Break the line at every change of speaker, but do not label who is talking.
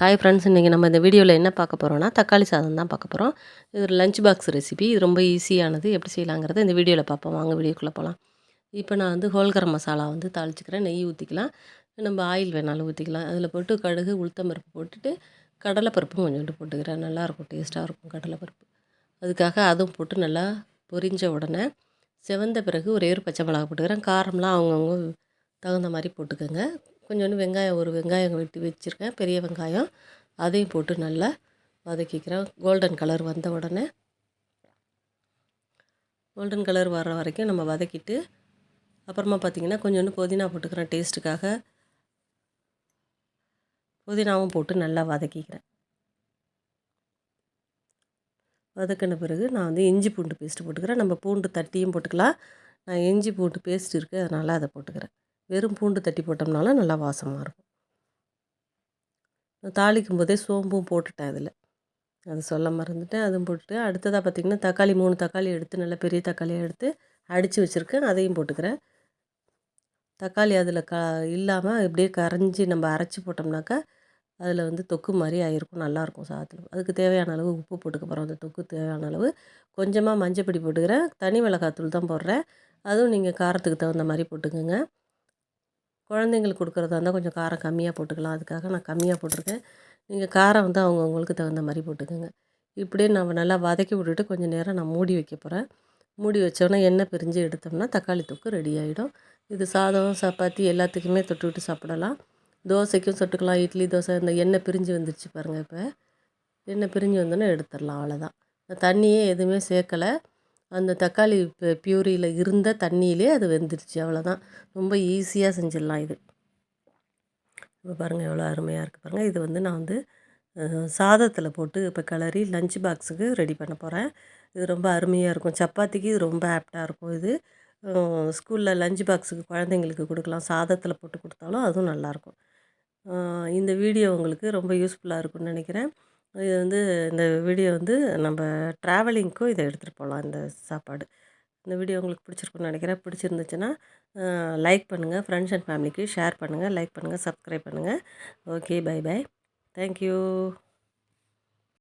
Hi friends இன்றைக்கி நம்ம இந்த வீடியோவில் என்ன பார்க்க போகிறோம்னா தக்காளி சாதம் தான் பார்க்க போகிறோம் இது ஒரு லஞ்ச் பாக்ஸ் ரெசிபி இது ரொம்ப ஈஸியானது எப்படி செய்யலாங்கிறத இந்த வீடியோவில் பார்ப்போம். வாங்க வீடியோக்குள்ளே போகலாம் இப்போ நான் வந்து ஹோல்கரம் மசாலா வந்து தாளிச்சிக்கிறேன். நெய் ஊற்றிக்கலாம் நம்ம ஆயில் வேணாலும் ஊற்றிக்கலாம் அதில் போட்டு கடுகு உளுத்தம்பருப்பு போட்டுட்டு கடலைப்பருப்பும் கொஞ்சோண்டு போட்டுக்கிறேன். நல்லாயிருக்கும் டேஸ்ட்டாக இருக்கும் கடலைப்பருப்பு. அதுக்காக அதுவும் போட்டு நல்லா பொரிஞ்ச உடனே செவந்த பிறகு ஒரே ஒரு பச்சை மிளகா போட்டுக்கிறேன். காரம்லாம் அவங்கவுங்க தகுந்த மாதிரி போட்டுக்கோங்க. கொஞ்சோண்டு வெங்காயம் ஒரு வெங்காயம் வெட்டி வச்சுருக்கேன். பெரிய வெங்காயம். அதையும் போட்டு நல்லா வதக்கிக்கிறேன். கோல்டன் கலர் வந்த உடனே. கோல்டன் கலர் வர்ற வரைக்கும் நம்ம வதக்கிட்டு அப்புறமா பார்த்திங்கன்னா கொஞ்சோண்டு புதினா போட்டுக்கிறேன் டேஸ்ட்டுக்காக புதினாவும் போட்டு நல்லா வதக்கிக்கிறேன். வதக்கின பிறகு நான் வந்து இஞ்சி பூண்டு பேஸ்ட்டு போட்டுக்கிறேன். நம்ம பூண்டு தட்டியும் போட்டுக்கலாம். நான் இஞ்சி பூண்டு பேஸ்ட் இருக்குது அதனால் அதை போட்டுக்கிறேன். வெறும் பூண்டு தட்டி போட்டோம்னாலும் நல்லா வாசமாக இருக்கும். தாளிக்கும் போதே சோம்பும் போட்டுட்டேன் அதில். அது சொல்ல மறந்துட்டேன். அதுவும் போட்டுட்டு அடுத்ததாக பார்த்திங்கன்னா தக்காளி மூணு தக்காளி எடுத்து நல்லா பெரிய தக்காளியாக எடுத்து அடித்து வச்சுருக்கேன். அதையும் போட்டுக்கிறேன். தக்காளி அதில் க இல்லாமல் இப்படியே கரைஞ்சி நம்ம அரைச்சி போட்டோம்னாக்கா அதில் வந்து தொக்கு மாதிரி ஆகிருக்கும் நல்லாயிருக்கும் சாதத்தில். அதுக்கு தேவையான அளவு உப்பு போட்டுக்க போகிறோம் அந்த தொக்கு தேவையான அளவு. கொஞ்சமாக மஞ்சப்பொடி போட்டுக்கிறேன். தனி மிளகாத்தூள் தான் போடுறேன். அதுவும் நீங்கள் காரத்துக்கு தகுந்த மாதிரி போட்டுக்கோங்க. குழந்தைங்களுக்கு கொடுக்குறதா இருந்தால் கொஞ்சம் காரம் கம்மியாக போட்டுக்கலாம். அதுக்காக நான் கம்மியாக போட்டிருக்கேன். நீங்கள் காரம் வந்து அவங்கவுங்களுக்கு தகுந்த மாதிரி போட்டுக்கோங்க. இப்படியே நம்ம நல்லா வதக்கி விட்டுட்டு கொஞ்சம் நேரம் நான் மூடி வைக்க போகிறேன் மூடி வச்சோன்னா எண்ணெய் பிரிஞ்சு எடுத்தோம்னா தக்காளி தொக்கு ரெடி ஆகிடும் இது சாதம் சப்பாத்தி எல்லாத்துக்குமே தொட்டு விட்டு சாப்பிடலாம். தோசைக்கும் சொட்டுக்கலாம் இட்லி தோசை இந்த எண்ணெய் பிரிஞ்சு வந்துருச்சு பாருங்கள் இப்போ. எண்ணெய் பிரிஞ்சு வந்தோன்னே எடுத்துடலாம் அவ்வளோதான் தண்ணியே எதுவுமே சேர்க்கலை. அந்த தக்காளி பியூரியில் இருந்த தண்ணியிலே அது வெந்துருச்சு. அவ்வளோதான் ரொம்ப ஈஸியாக செஞ்சிடலாம் இது. இப்போ பாருங்கள் எவ்வளோ அருமையாக இருக்குது பாருங்கள் இது வந்து நான் வந்து சாதத்தில் போட்டு இப்போ கிளறி லஞ்ச் பாக்ஸுக்கு ரெடி பண்ண போகிறேன் இது ரொம்ப அருமையாக இருக்கும். சப்பாத்திக்கு இது ரொம்ப ஆப்டாக இருக்கும் இது. ஸ்கூலில் லஞ்ச் பாக்ஸுக்கு குழந்தைங்களுக்கு கொடுக்கலாம். சாதத்தில் போட்டு கொடுத்தாலும் அதுவும் நல்லாயிருக்கும் இந்த வீடியோ உங்களுக்கு ரொம்ப யூஸ்ஃபுல்லாக இருக்கும்னு நினைக்கிறேன். இது வந்து இந்த வீடியோ வந்து நம்ம ட்ராவலிங்க்கும் இதை எடுத்துகிட்டு போகலாம் இந்த சாப்பாடு. இந்த வீடியோ உங்களுக்கு பிடிச்சிருக்குன்னு நினைக்கிறேன். பிடிச்சிருந்துச்சுன்னா லைக் பண்ணுங்கள் ஃப்ரெண்ட்ஸ் அண்ட் ஃபேமிலிக்கு ஷேர் பண்ணுங்கள் லைக் பண்ணுங்கள் சப்ஸ்கிரைப் பண்ணுங்கள் okay bye bye thank you